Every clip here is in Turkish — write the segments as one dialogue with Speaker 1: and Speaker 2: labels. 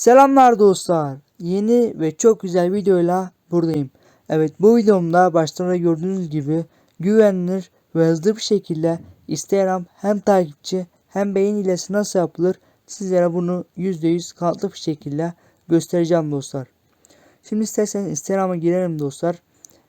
Speaker 1: Selamlar dostlar. Yeni ve çok güzel videoyla buradayım. Evet bu videomda başta da gördüğünüz gibi güvenilir ve hızlı bir şekilde Instagram hem takipçi hem beğen hilesi nasıl yapılır sizlere bunu %100 kanıtlı bir şekilde göstereceğim dostlar. Şimdi isterseniz Instagram'a girelim dostlar.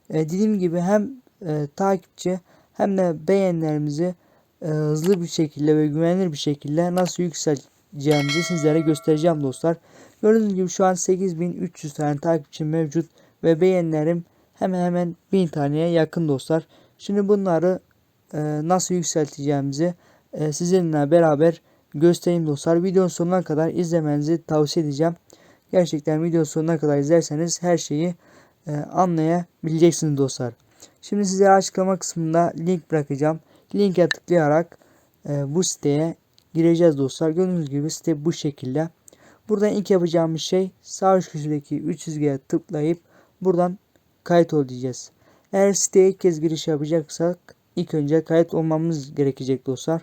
Speaker 1: E, dediğim gibi hem e, takipçi hem de beğenilerimizi e, hızlı bir şekilde ve güvenilir bir şekilde nasıl yükselteceğimizi sizlere göstereceğim dostlar. Gördüğünüz gibi şu an 8300 tane takipçim mevcut ve beğenilerim hemen hemen 1000 taneye yakın dostlar. Şimdi bunları e, nasıl yükselteceğimizi e, sizinle beraber göstereyim dostlar. Videonun sonuna kadar izlemenizi tavsiye edeceğim. Gerçekten video sonuna kadar izlerseniz her şeyi e, anlayabileceksiniz dostlar. Şimdi sizlere açıklama kısmında link bırakacağım. Linke tıklayarak e, bu siteye gireceğiz dostlar. Gördüğünüz gibi site bu şekilde. Buradan ilk yapacağımız şey sağ üst köşedeki 3 çizgiye tıklayıp buradan kayıt ol diyeceğiz. Eğer siteye ilk kez giriş yapacaksak ilk önce kayıt olmamız gerekecek dostlar.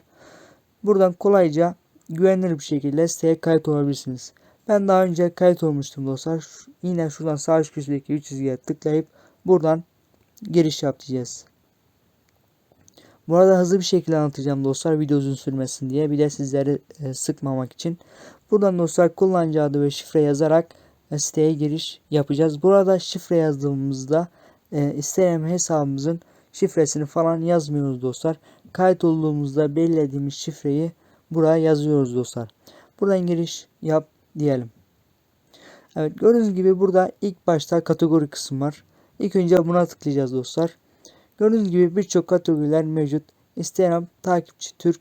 Speaker 1: Buradan kolayca güvenilir bir şekilde siteye kayıt olabilirsiniz. Ben daha önce kayıt olmuştum dostlar. Yine şuradan sağ üst köşedeki 3 çizgiye tıklayıp buradan giriş yap diyeceğiz. Bu arada hızlı bir şekilde anlatacağım dostlar video uzun sürmesin diye bir de sizleri e, sıkmamak için. Buradan dostlar kullanıcı adı ve şifre yazarak e, siteye giriş yapacağız. Burada şifre yazdığımızda e, Instagram hesabımızın şifresini falan yazmıyoruz dostlar. Kayıt olduğumuzda belirlediğimiz şifreyi buraya yazıyoruz dostlar. Buradan giriş yap diyelim. Evet gördüğünüz gibi burada ilk başta kategori kısmı var. İlk önce buna tıklayacağız dostlar. Gördüğünüz gibi birçok kategoriler mevcut. Instagram takipçi Türk,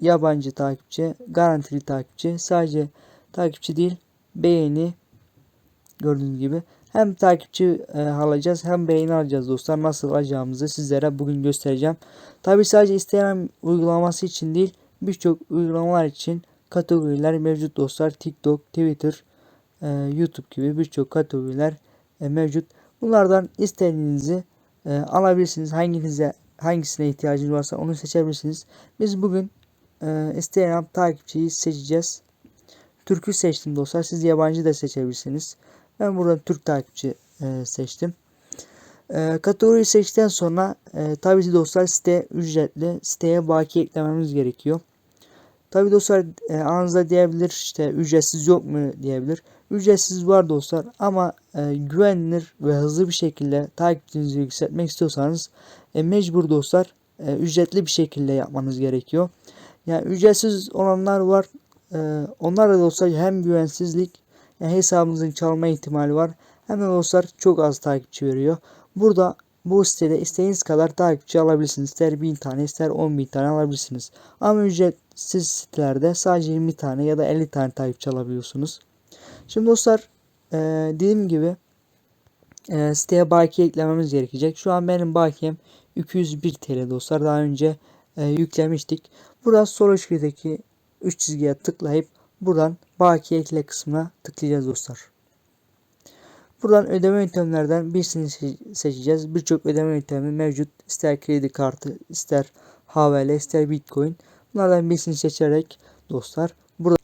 Speaker 1: yabancı takipçi, garantili takipçi, sadece takipçi değil beğeni gördüğünüz gibi hem takipçi e, alacağız hem beğeni alacağız dostlar. Nasıl alacağımızı sizlere bugün göstereceğim. Tabi sadece Instagram uygulaması için değil birçok uygulamalar için kategoriler mevcut dostlar. TikTok, Twitter, e, YouTube gibi birçok kategoriler e, mevcut. Bunlardan istediğinizi e, alabilirsiniz. Hanginize hangisine ihtiyacınız varsa onu seçebilirsiniz. Biz bugün e, Instagram takipçiyi seçeceğiz. Türk'ü seçtim dostlar. Siz yabancı da seçebilirsiniz. Ben buradan Türk takipçi e, seçtim. E, kategoriyi seçtikten sonra e, tabii ki dostlar site ücretli. Siteye baki eklememiz gerekiyor. Tabi dostlar e, aranızda diyebilir işte ücretsiz yok mu diyebilir. Ücretsiz var dostlar ama e, güvenilir ve hızlı bir şekilde takipçinizi yükseltmek istiyorsanız e, mecbur dostlar e, ücretli bir şekilde yapmanız gerekiyor. Yani ücretsiz olanlar var. E, onlar da dostlar hem güvensizlik yani hesabınızın çalma ihtimali var. Hem de dostlar çok az takipçi veriyor. Burada bu sitede istediğiniz kadar takipçi alabilirsiniz. İster 1000 tane ister 10 bin tane alabilirsiniz. Ama ücretsiz sitelerde sadece 20 tane ya da 50 tane takipçi alabiliyorsunuz. Şimdi dostlar e, dediğim gibi e, siteye bakiye eklememiz gerekecek. Şu an benim bakiyem 201 TL dostlar. Daha önce e, yüklemiştik. Buradan sol köşedeki 3 çizgiye tıklayıp buradan bakiye ekle kısmına tıklayacağız dostlar. Buradan ödeme yöntemlerden birisini se- seçeceğiz. Birçok ödeme yöntemi mevcut. İster kredi kartı, ister havale, ister bitcoin. Bunlardan birisini seçerek dostlar burada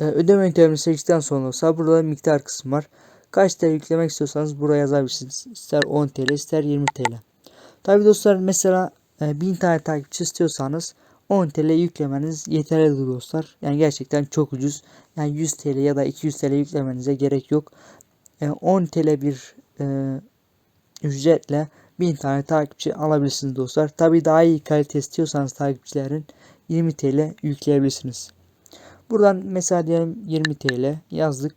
Speaker 1: e, ödeme yöntemini seçtikten sonra dostlar burada miktar kısmı var. Kaç TL yüklemek istiyorsanız buraya yazabilirsiniz. İster 10 TL, ister 20 TL. Tabi dostlar mesela e, 1000 tane takipçi istiyorsanız 10 TL yüklemeniz yeterlidir dostlar. Yani gerçekten çok ucuz. Yani 100 TL ya da 200 TL yüklemenize gerek yok. E, 10 TL bir e, ücretle 1000 tane takipçi alabilirsiniz dostlar. Tabi daha iyi kalite istiyorsanız takipçilerin 20 TL yükleyebilirsiniz. Buradan mesela diyelim 20 TL yazdık.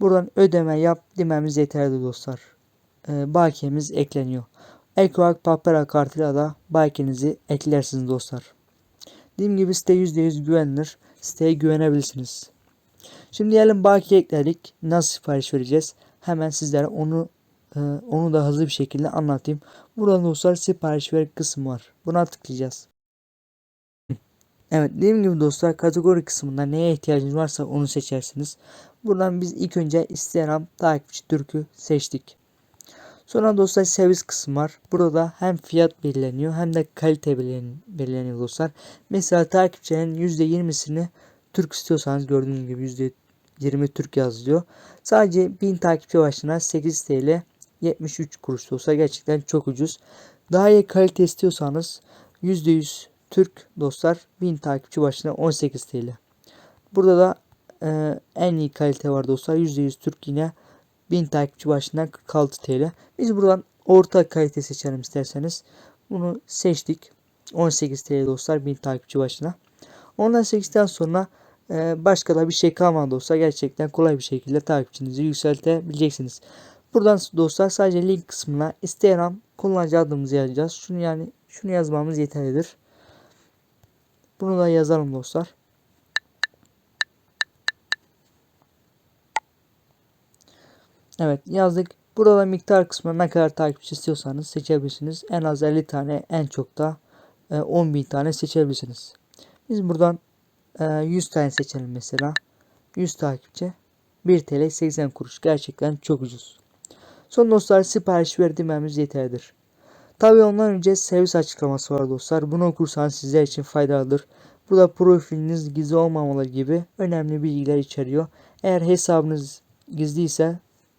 Speaker 1: Buradan ödeme yap dememiz yeterli dostlar. E, bakiyemiz ekleniyor. Ek olarak Papera kartıyla da bakiyenizi eklersiniz dostlar. Dediğim gibi site %100 güvenilir. Siteye güvenebilirsiniz. Şimdi diyelim bakiye ekledik. Nasıl sipariş vereceğiz? Hemen sizlere onu e, onu da hızlı bir şekilde anlatayım. Buradan dostlar sipariş ver kısmı var. Buna tıklayacağız. Evet dediğim gibi dostlar kategori kısmında neye ihtiyacınız varsa onu seçersiniz. Buradan biz ilk önce Instagram takipçi Türk'ü seçtik. Sonra dostlar servis kısmı var. Burada hem fiyat belirleniyor hem de kalite belirlen- belirleniyor dostlar. Mesela takipçilerin %20'sini Türk istiyorsanız gördüğünüz gibi 20 Türk yazılıyor. Sadece 1000 takipçi başına 8 TL 73 kuruş olsa gerçekten çok ucuz. Daha iyi kalite istiyorsanız %100 Türk dostlar 1000 takipçi başına 18 TL. Burada da e, en iyi kalite var dostlar. %100 Türk yine 1000 takipçi başına 46 TL. Biz buradan orta kalite seçelim isterseniz. Bunu seçtik. 18 TL dostlar 1000 takipçi başına. Ondan 8'den sonra e, başka da bir şey kalmadı dostlar. Gerçekten kolay bir şekilde takipçinizi yükseltebileceksiniz. Buradan dostlar sadece link kısmına Instagram kullanıcı adımızı yazacağız. Şunu yani şunu yazmamız yeterlidir. Bunu da yazalım dostlar. Evet yazdık. Burada miktar kısmına ne kadar takipçi istiyorsanız seçebilirsiniz. En az 50 tane en çok da e, 10 bin tane seçebilirsiniz. Biz buradan e, 100 tane seçelim mesela. 100 takipçi 1 TL 80 kuruş. Gerçekten çok ucuz. Son dostlar sipariş verdiğimiz yeterlidir. Tabi ondan önce servis açıklaması var dostlar. Bunu okursanız sizler için faydalıdır. Burada profiliniz gizli olmamalı gibi önemli bilgiler içeriyor. Eğer hesabınız gizliyse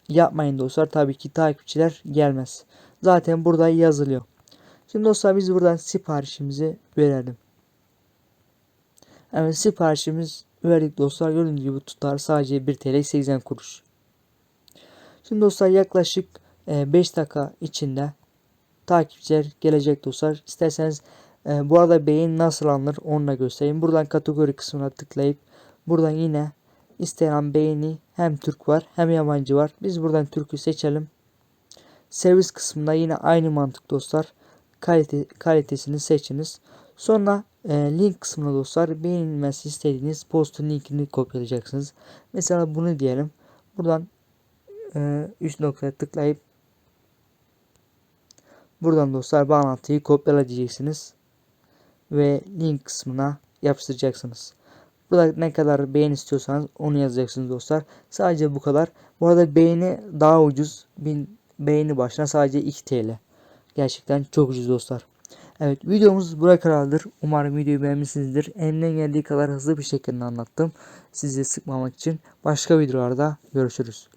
Speaker 1: yapmayın dostlar. Tabii ki takipçiler gelmez. Zaten burada yazılıyor. Şimdi dostlar biz buradan siparişimizi verelim. Evet siparişimiz verdik dostlar. Gördüğünüz gibi tutar sadece 1 TL 80 kuruş. Şimdi dostlar yaklaşık 5 dakika içinde takipçiler gelecek dostlar. İsterseniz e, bu arada beğen nasıl alınır onu da göstereyim. Buradan kategori kısmına tıklayıp buradan yine isteyen beğeni hem Türk var hem yabancı var. Biz buradan Türk'ü seçelim. Servis kısmında yine aynı mantık dostlar. Kalite, kalitesini seçiniz. Sonra e, link kısmına dostlar beğenilmesi istediğiniz postun linkini kopyalayacaksınız. Mesela bunu diyelim. Buradan e, üst noktaya tıklayıp buradan dostlar bağlantıyı kopyala diyeceksiniz ve link kısmına yapıştıracaksınız. Burada ne kadar beğeni istiyorsanız onu yazacaksınız dostlar. Sadece bu kadar. Bu arada beğeni daha ucuz. 1000 beğeni başına sadece 2 TL. Gerçekten çok ucuz dostlar. Evet videomuz buraya kadardır. Umarım videoyu beğenmişsinizdir. Elimden geldiği kadar hızlı bir şekilde anlattım. Sizi sıkmamak için. Başka videolarda görüşürüz.